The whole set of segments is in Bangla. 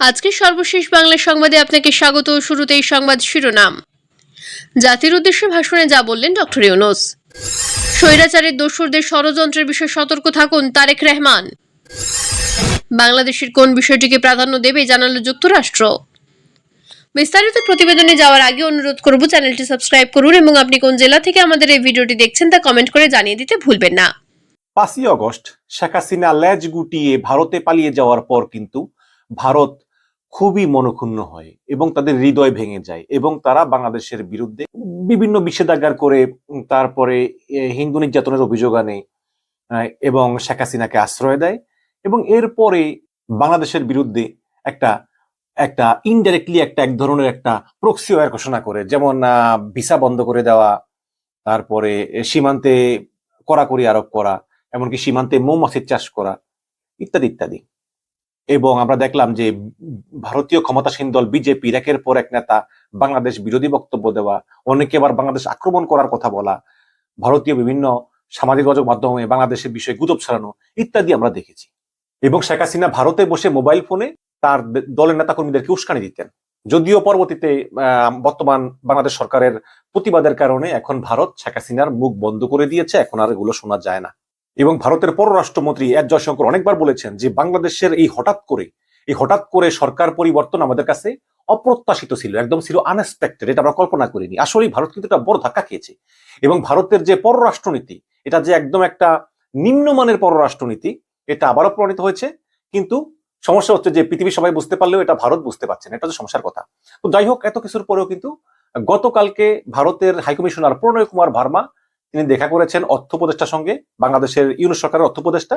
আজকের সর্বশেষ বাংলা সংবাদে আপনাকে স্বাগত। শুরুতেই সংবাদ শিরোনাম। জাতির উদ্দেশ্যে ভাষণে যা বললেন ডক্টর ইউনুস। স্বৈরাচারের দোসরদের ষড়যন্ত্রের বিষয়ে সতর্ক থাকুন তারেক রহমান। বাংলাদেশের কোন বিষয়টিকে প্রাধান্য দেবে জানালো যুক্তরাষ্ট্র। বিস্তারিত প্রতিবেদনে যাওয়ার আগে অনুরোধ করব চ্যানেলটি সাবস্ক্রাইব করুন এবং আপনি কোন জেলা থেকে আমাদের এই ভিডিওটি দেখছেন তা কমেন্ট করে জানিয়ে দিতে ভুলবেন না। পাঁচই অগস্ট শেখ হাসিনা ল্যাজ গুটিয়ে ভারতে পালিয়ে যাওয়ার পর কিন্তু ভারত খুবই মনক্ষুণ্ণ হয় এবং তাদের হৃদয় ভেঙে যায় এবং তারা বাংলাদেশের বিরুদ্ধে বিভিন্ন নিষেধাজ্ঞার করে তারপরে হিন্দু নির্যাতনের অভিযোগ আনে এবং শেখ হাসিনাকে আশ্রয় দেয় এবং এরপরে বাংলাদেশের বিরুদ্ধে একটা একটা ইনডাইরেক্টলি একটা এক ধরনের একটা প্রক্সি ওয়ার ঘোষণা করে, যেমন ভিসা বন্ধ করে দেওয়া, তারপরে সীমান্তে কড়াকড়ি আরোপ করা, এমনকি সীমান্তে মৌমাছির চাষ করা, ইত্যাদি ইত্যাদি। এবং আমরা দেখলাম যে ভারতীয় ক্ষমতাসীন দল বিজেপি, একের পর এক নেতা, বাংলাদেশ বিরোধী বক্তব্য দেওয়া, অনেকে আবার বাংলাদেশ আক্রমণ করার কথা বলা, ভারতীয় বিভিন্ন সামাজিক যোগাযোগ মাধ্যমে বাংলাদেশের বিষয়ে গুজব ছড়ানো ইত্যাদি আমরা দেখেছি। এবং শেখ হাসিনা ভারতে বসে মোবাইল ফোনে তার দলের নেতা কর্মীদেরকে উস্কানি দিতেন। যদিও পরবর্তীতে বর্তমান বাংলাদেশ সরকারের প্রতিবাদের কারণে এখন ভারত শেখ হাসিনার মুখ বন্ধ করে দিয়েছে, এখন আর এগুলো শোনা যায় না। এবং ভারতের পররাষ্ট্রমন্ত্রী এস জয়শঙ্কর অনেকবার বলেছেন যে বাংলাদেশের এই হঠাৎ করে, এই হঠাৎ করে সরকার পরিবর্তন আমাদের কাছে অপ্রত্যাশিত ছিল, একদম ছিল আনএক্সপেক্টেড এটা আমরা কল্পনা করিনি। আসলেই ভারত কিন্তু একটা বড় ধাক্কা খেয়েছে। এবং ভারতের যে পররাষ্ট্রনীতি, এটা যে একদম একটা নিম্নমানের পররাষ্ট্রনীতি, এটা আবারও প্রমাণিত হয়েছে। কিন্তু সমস্যা হচ্ছে যে পৃথিবীর সবাই বুঝতে পারলেও এটা ভারত বুঝতে পারছে না, এটা হচ্ছে সমস্যার কথা। তো যাই হোক, এত কিছুর পরেও কিন্তু গতকালকে ভারতের হাইকমিশনার প্রণয় কুমার ভার্মা তিনি দেখা করেছেন অর্থ উপদেষ্টার সঙ্গে, বাংলাদেশের ইউনুস সরকারের অর্থ উপদেষ্টা,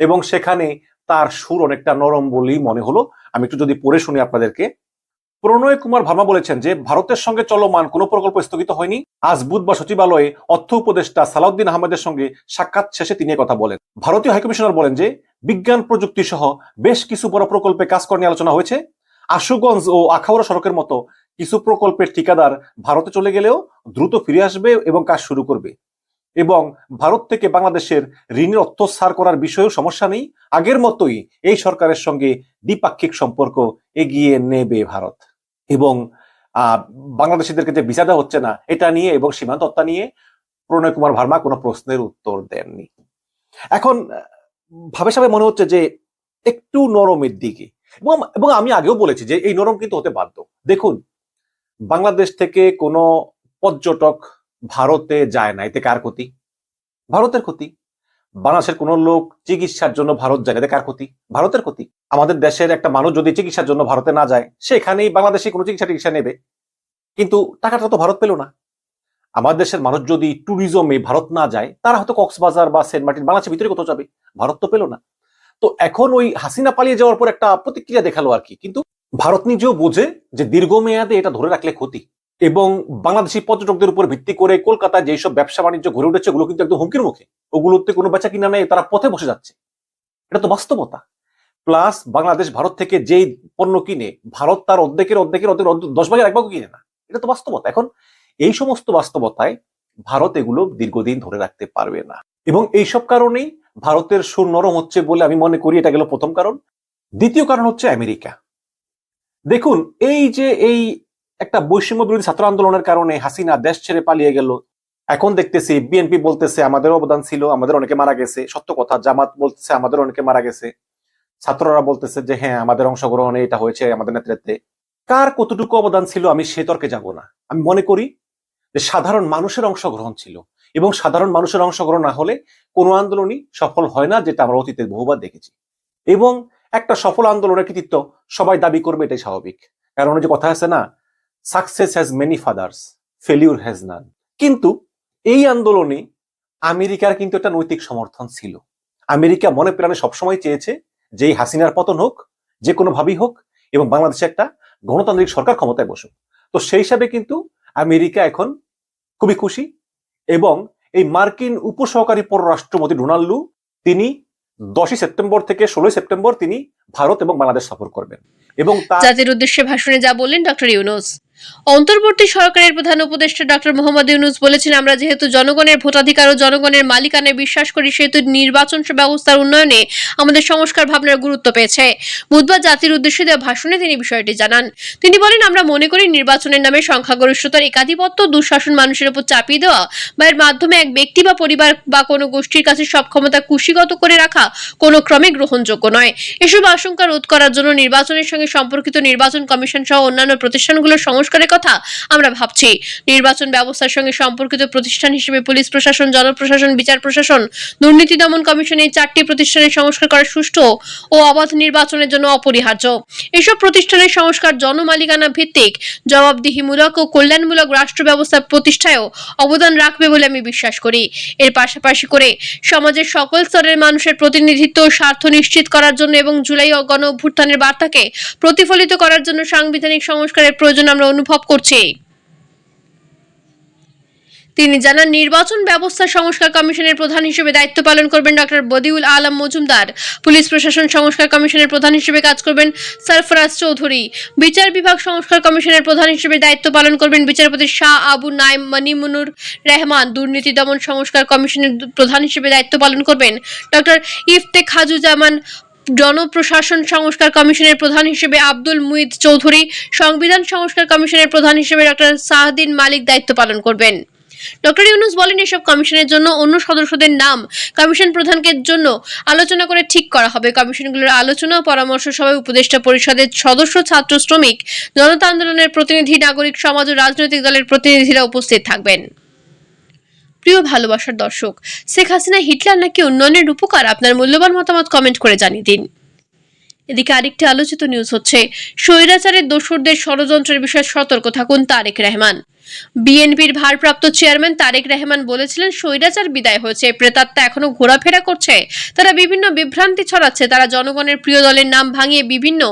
এবং সেখানে তার সুর অনেকটা নরম বলেই মনে হলো। আমি একটু যদি পড়ে শুনি আপনাদেরকে। প্রণয় কুমার ভার্মা বলেছেন যে, ভারতের সঙ্গে চলমান কোনো প্রকল্প স্থগিত হয়নি। আজ বুধবার সচিবালয়ে অর্থ উপদেষ্টা সালাউদ্দিন আহমেদের সঙ্গে সাক্ষাৎ শেষে তিনি কথা বলেন। ভারতীয় হাইকমিশনার বলেন যে, বিজ্ঞান প্রযুক্তি সহ বেশ কিছু বড় প্রকল্পে কাজ করা নিয়ে আলোচনা হয়েছে। আশুগঞ্জ ও আখাউড়া সড়কের মতো কিছু প্রকল্পের ঠিকাদার ভারতে চলে গেলেও দ্রুত ফিরে আসবে এবং কাজ শুরু করবে। এবং ভারত থেকে বাংলাদেশের ঋণের অর্থ সার করার বিষয়েও সমস্যা নেই। আগের মতোই এই সরকারের সঙ্গে দ্বিপাক্ষিক সম্পর্ক এগিয়ে নেবে ভারত। এবং বাংলাদেশিদেরকে যে ভিসা দেওয়া হচ্ছে না, এটা নিয়ে এবং সীমান্ত হত্যা নিয়ে প্রণয় কুমার ভার্মা কোনো প্রশ্নের উত্তর দেননি। এখন, ভাবে সাবে মনে হচ্ছে যে একটু নরমের দিকে। এবং আমি আগেও বলেছি যে এই নরম কিন্তু হতে বাধ্য। দেখুন, বাংলাদেশ থেকে কোনো পর্যটক ভারতে যায় না, এতে কার ক্ষতি? ভারতের ক্ষতি। বাংলাদেশের কোনো লোক চিকিৎসার জন্য ভারত যায় না, এতে কার ক্ষতি? ভারতের ক্ষতি। আমাদের দেশের একটা মানুষ যদি চিকিৎসার জন্য ভারতে না যায় সেখানেই বাংলাদেশে কোনো চিকিৎসা টিকিৎসা নেবে। কিন্তু টাকাটা তো ভারত পেল না। আমাদের দেশের মানুষ যদি ট্যুরিজমে ভারত না যায়, তারা হয়তো কক্সবাজার বা সেন্ট মার্টিন, বাংলাদেশের ভিতরে কোথাও যাবে। ভারত তো পেল না। তো এখন ওই হাসিনা পালিয়ে যাওয়ার পর একটা প্রতিক্রিয়া দেখাল আর কি। কিন্তু ভারত নিজেও বোঝে যে দীর্ঘমেয়াদে এটা ধরে রাখলে ক্ষতি। এবং বাংলাদেশি পর্যটকদের উপর ভিত্তি করে কলকাতায় যেসব ব্যবসা বাণিজ্য ঘুরে উঠেছে, ওগুলো কিন্তু একদম হুমকির মুখে। ওগুলোতে কোনো বেচা কিনা নেই, তারা পথে বসে যাচ্ছে। এটা তো বাস্তবতা। প্লাস বাংলাদেশ, ভারত থেকে যেই পণ্য কিনে, ভারত তার অর্ধেকের অর্ধেকের অর্ধেক দশ ভাগের এক ভাগও কিনে না। এটা তো বাস্তবতা। এখন এই সমস্ত বাস্তবতায় ভারত এগুলো দীর্ঘদিন ধরে রাখতে পারবে না। এবং এইসব কারণেই ভারতের সুর নরম হচ্ছে বলে আমি মনে করি এটা গেল প্রথম কারণ। দ্বিতীয় কারণ হচ্ছে আমেরিকা। দেখুন, এই যে এই একটা বৈষম্য বিরোধী ছাত্র আন্দোলনের কারণে হাসিনা দেশ ছেড়ে পালিয়ে গেল। এখন দেখতেছি বিএনপি বলতেছে, আমাদের অবদান ছিল, আমাদের অনেকে মারা গেছে। সত্য কথা, জামাত বলতেছে, আমাদের অনেকে মারা গেছে। ছাত্ররা বলতেছে যে হ্যাঁ আমাদের অংশগ্রহণে এটা হয়েছে আমাদের নেতৃত্বে। কার কতটুকু অবদান ছিল আমি সে তর্কে যাব না। আমি মনে করি যে সাধারণ মানুষের অংশগ্রহণ ছিল এবং সাধারণ মানুষের অংশগ্রহণ না হলে কোনো আন্দোলনই সফল হয় না, যেটা আমরা অতীতে বহুবার দেখেছি। এবং একটা সফল আন্দোলনের কৃতিত্ব সবাই দাবি করবে, এটাই স্বাভাবিক। কারণ যে কথা আছে না success has many fathers failure has none কিন্তু এই আন্দোলনে আমেরিকার কিন্তু একটা নৈতিক সমর্থন ছিল। আমেরিকা মনে প্রাণে সবসময় চেয়েছে যে হাসিনার পতন হোক, যে কোনো ভাবেই হোক, এবং বাংলাদেশে একটা গণতান্ত্রিক সরকার ক্ষমতায় বসুক। তো সেই হিসাবে কিন্তু আমেরিকা এখন খুবই খুশি এবং এই মার্কিন উপসহকারী পররাষ্ট্রমন্ত্রী ডোনাল্ড তিনি দশই সেপ্টেম্বর থেকে ষোলোই সেপ্টেম্বর তিনি ভারত এবং বাংলাদেশ সফর করবেন। এবং জাতির উদ্দেশ্যে ভাষণে যা বললেন ডক্টর ইউনুস। অন্তর্বর্তী সরকারের প্রধান উপদেষ্টা ডক্টর মোহাম্মদ ইউনুস বলেছেন, আমরা যেহেতু জনগণের ভোটাধিকার ও জনগণের মালিকানায় বিশ্বাস করি, সেহেতু নির্বাচন ব্যবস্থার উন্নয়নে আমাদের সংস্কার ভাবনার গুরুত্ব পেয়েছে। বুধবার জাতির উদ্দেশ্যে দেওয়া ভাষণে তিনি বিষয়টি জানান। তিনি বলেন, আমরা মনে করি নির্বাচনের নামে সংখ্যাগরিষ্ঠতার একাধিপত্য দুঃশাসন মানুষের উপর চাপিয়ে দেওয়া বা এর মাধ্যমে এক ব্যক্তি বা পরিবার বা কোনো গোষ্ঠীর কাছে সব ক্ষমতা কুশিগত করে রাখা কোনো ক্রমে গ্রহণযোগ্য নয়। এসব আশঙ্কা রোধ করার জন্য নির্বাচনের সঙ্গে সম্পর্কিত নির্বাচন কমিশন সহ অন্যান্য প্রতিষ্ঠানগুলোর সংস্কারের কথা আমরা ভাবছি। নির্বাচন ব্যবস্থার সঙ্গে সম্পর্কিত প্রতিষ্ঠান হিসেবে পুলিশ প্রশাসন জনপ্রশাসন বিচার প্রশাসন, দুর্নীতি দমন কমিশন এই চারটি প্রতিষ্ঠানের সংস্কার করা সুষ্ঠু ও অবাধ নির্বাচনের জন্য অপরিহার্য। এসব প্রতিষ্ঠানের সংস্কার জনমালিকানা ভিত্তিক, জবাবদিহিমূলক ও কল্যাণমূলক রাষ্ট্র ব্যবস্থা প্রতিষ্ঠায়ও অবদান রাখবে বলে আমি বিশ্বাস করি। এর পাশাপাশি করে সমাজের সকল স্তরের মানুষের প্রতিনিধিত্ব স্বার্থ নিশ্চিত করার জন্য এবং জুলাই ও গণ অভ্যুত্থানের বার্তাকে প্রতিফলিত করার জন্য সাংবিধানিক সংস্কারের প্রয়োজন আমরা অনুভব করছি। তিনি জানান, নির্বাচন ব্যবস্থা সংস্কার কমিশনের প্রধান হিসেবে দায়িত্ব পালন করবেন ডক্টর বদিউল আলম মজুমদার। পুলিশ প্রশাসন সংস্কার কমিশনের প্রধান হিসেবে কাজ করবেন সরফরাজ চৌধুরী। বিচার বিভাগ সংস্কার কমিশনের প্রধান হিসেবে দায়িত্ব পালন করবেন বিচারপতি শাহ আবু নাইম মানিমুনুর রহমান। দুর্নীতি দমন সংস্কার কমিশনের প্রধান হিসেবে দায়িত্ব পালন করবেন ডক্টর ইফতেখাজুজ্জামান জনপ্রশাসন সংস্কার কমিশনের প্রধান হিসেবে আব্দুল মুইদ চৌধুরী, সংবিধান সংস্কার কমিশনের প্রধান হিসেবে ডক্টর সাহাদিন মালিক দায়িত্ব পালন করবেন। ডক্টর ইউনুস বলেন, এসব কমিশনের জন্য অন্য সদস্যদের নাম কমিশন প্রধানকে জন্য আলোচনা করে ঠিক করা হবে। কমিশনগুলোর আলোচনা পরামর্শ সভায় উপদেষ্টা পরিষদের সদস্য, ছাত্র, শ্রমিক, জনতা আন্দোলনের প্রতিনিধি, নাগরিক, সমাজ ও রাজনৈতিক দলের প্রতিনিধিরা উপস্থিত থাকবেন। প্রিয় ভালোবাসার দর্শক, শেখ হাসিনা, হিটলার নাকি উন্নয়নের রূপকার? আপনার মূল্যবান মতামত কমেন্ট করে জানিয়ে দিন। এদিকে আরেকটি আলোচিত নিউজ হচ্ছে, স্বৈরাচারের দোসরদের ষড়যন্ত্রের বিষয়ে সতর্ক থাকুন তারেক রহমান। বিএনপির ভারপ্রাপ্ত চেয়ারম্যান তারেক রহমান বলেছিলেন, স্বৈরাচার বিদায় হয়েছে, প্রেতাত্মা এখনও ঘোরাফেরা করছে। তারা বিভিন্ন বিভ্রান্তি ছড়াচ্ছে। তারা জনগণের প্রিয় দলের নাম ভাঙিয়ে বিভিন্ন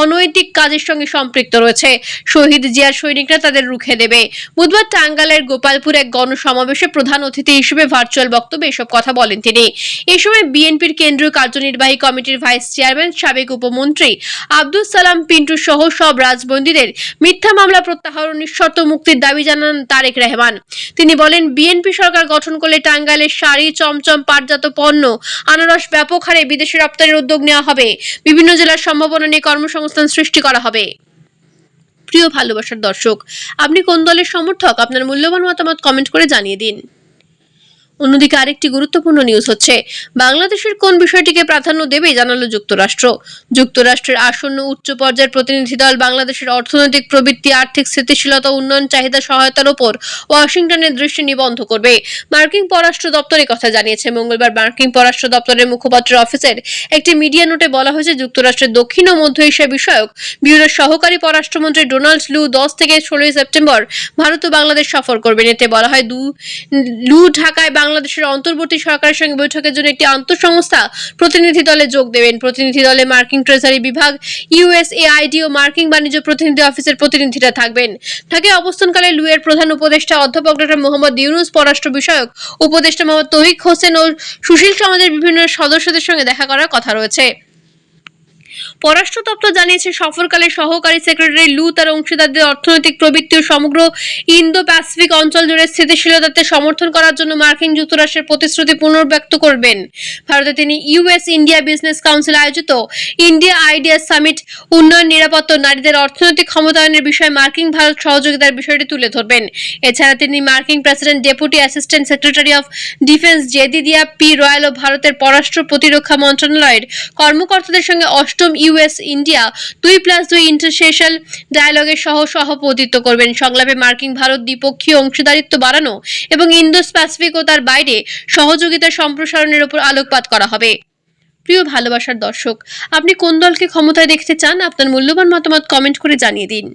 অনৈতিক কাজের সঙ্গে সম্পৃক্ত রয়েছে। শহীদ জিয়ার সৈনিকরা তাদের রুখে দেবে। বুধবার টাঙ্গালের গোপালপুর এক গণসমাবেশে প্রধান অতিথি হিসেবে ভার্চুয়াল বক্তব্যে এসব কথা বলেন তিনি। এ সময় বিএনপির কেন্দ্রীয় কার্যনির্বাহী কমিটির ভাইস চেয়ারম্যান, সাবেক উপমন্ত্রী আব্দুল সালাম, পিন্টু সহ সব রাজবন্দীদের মিথ্যা মামলা প্রত্যাহার ও নিঃশর্ত মুক্তির দাবি জানান তারেক রেহমান। তিনি বলেন, বিএনপি সরকার গঠন করলে টাঙ্গাইলের শাড়ি, চমচম পাটজাত পণ্য, আনারস ব্যাপক হারে বিদেশে রপ্তানির উদ্যোগ নেওয়া হবে। বিভিন্ন জেলার সম্ভাবনা নিয়ে কর্মসংস্থান সৃষ্টি করা হবে। প্রিয় ভালোবাসার দর্শক, আপনি কোন দলের সমর্থক? আপনার মূল্যবান মতামত কমেন্ট করে জানিয়ে দিন। অন্যদিকে আরেকটি গুরুত্বপূর্ণ নিউজ হচ্ছে, বাংলাদেশের কোন বিষয়টিকে প্রাধান্য দেবে জানালো যুক্তরাষ্ট্র। যুক্তরাষ্ট্রের আসন্ন উচ্চ পর্যায়ের প্রতিনিধি দল বাংলাদেশের অর্থনৈতিক প্রবৃত্তি, আর্থিক স্থিতিশীলতা, উন্নয়ন, চাহিদা সহায়তার ওপর ওয়াশিংটনের দৃষ্টি নিবন্ধ করবে, মার্কিন পররাষ্ট্র দপ্তর কথা জানিয়েছে। মঙ্গলবার মার্কিন পররাষ্ট্র দপ্তরের মুখপাত্রের অফিসের একটি মিডিয়া নোটে বলা হয়েছে, যুক্তরাষ্ট্রের দক্ষিণ ও মধ্য এশিয়া বিষয়ক ব্যুরোর সহকারী পররাষ্ট্রমন্ত্রী ডোনাল্ড লু দশ থেকে ষোলোই সেপ্টেম্বর ভারত ও বাংলাদেশ সফর করবেন। এতে বলা হয় লু ঢাকায় বাংলাদেশের অন্তর্বর্তী সরকারের সঙ্গে বৈঠকের জন্য একটি আন্তঃসংস্থা প্রতিনিধি দলে যোগ দেবেন। প্রতিনিধি দলে মার্কিন ট্রেজারি বিভাগ ইউএসএআইডি ও মার্কিন বাণিজ্য প্রতিনিধি অফিসের প্রতিনিধিরা থাকবেন। ঢাকায় অবস্থানকালে লুয়ের প্রধান উপদেষ্টা অধ্যাপক ডক্টর মোহাম্মদ ইউনুস, পররাষ্ট্র বিষয়ক উপদেষ্টা মোহাম্মদ তহিক হোসেন ও সুশীল সমাজের বিভিন্ন সদস্যদের সঙ্গে দেখা করার কথা রয়েছে। পররাষ্ট্র দপ্তর জানিয়েছে, সফরকালে সহকারী সেক্রেটারি লু তার অংশীদারদের অর্থনৈতিক প্রবৃত্তি ও সমগ্র ইন্দো প্যাসিফিক অঞ্চল জুড়ে স্থিতিশীলতাতে সমর্থন করার জন্য মার্কিন যুক্তরাষ্ট্রের প্রতিশ্রুতি পুনর্ব্যক্ত করবেন। ভারতে তিনি ইউএস ইন্ডিয়া বিজনেস কাউন্সিল আয়োজিত ইন্ডিয়া আইডিয়া সামিট, উন্নয়ন, নিরাপত্তা নারীদের অর্থনৈতিক ক্ষমতায়নের বিষয়ে মার্কিন ভারত সহযোগিতার বিষয়টি তুলে ধরবেন। এছাড়া তিনি মার্কিন president, deputy assistant secretary of defence Jedidiah P Royal ও ভারতের পররাষ্ট্র প্রতিরক্ষা মন্ত্রণালয়ের কর্মকর্তাদের সঙ্গে অষ্টম ইউএস ইন্ডিয়া দুই প্লাস দুই ইন্টারসেশাল ডায়ালগের সহ সভাপতিত্ব করবেন। সংলাপে মার্কিন ভারত দ্বিপক্ষীয় অংশীদারিত্ব বাড়ানো এবং ইন্দো প্যাসিফিক ও তার বাইরে সহযোগিতা সম্প্রসারণের উপর আলোকপাত করা হবে। প্রিয় ভালোবাসার দর্শক, আপনি কোন দলকে ক্ষমতায় দেখতে চান? আপনার মূল্যবান মতামত কমেন্ট করে জানিয়ে দিন।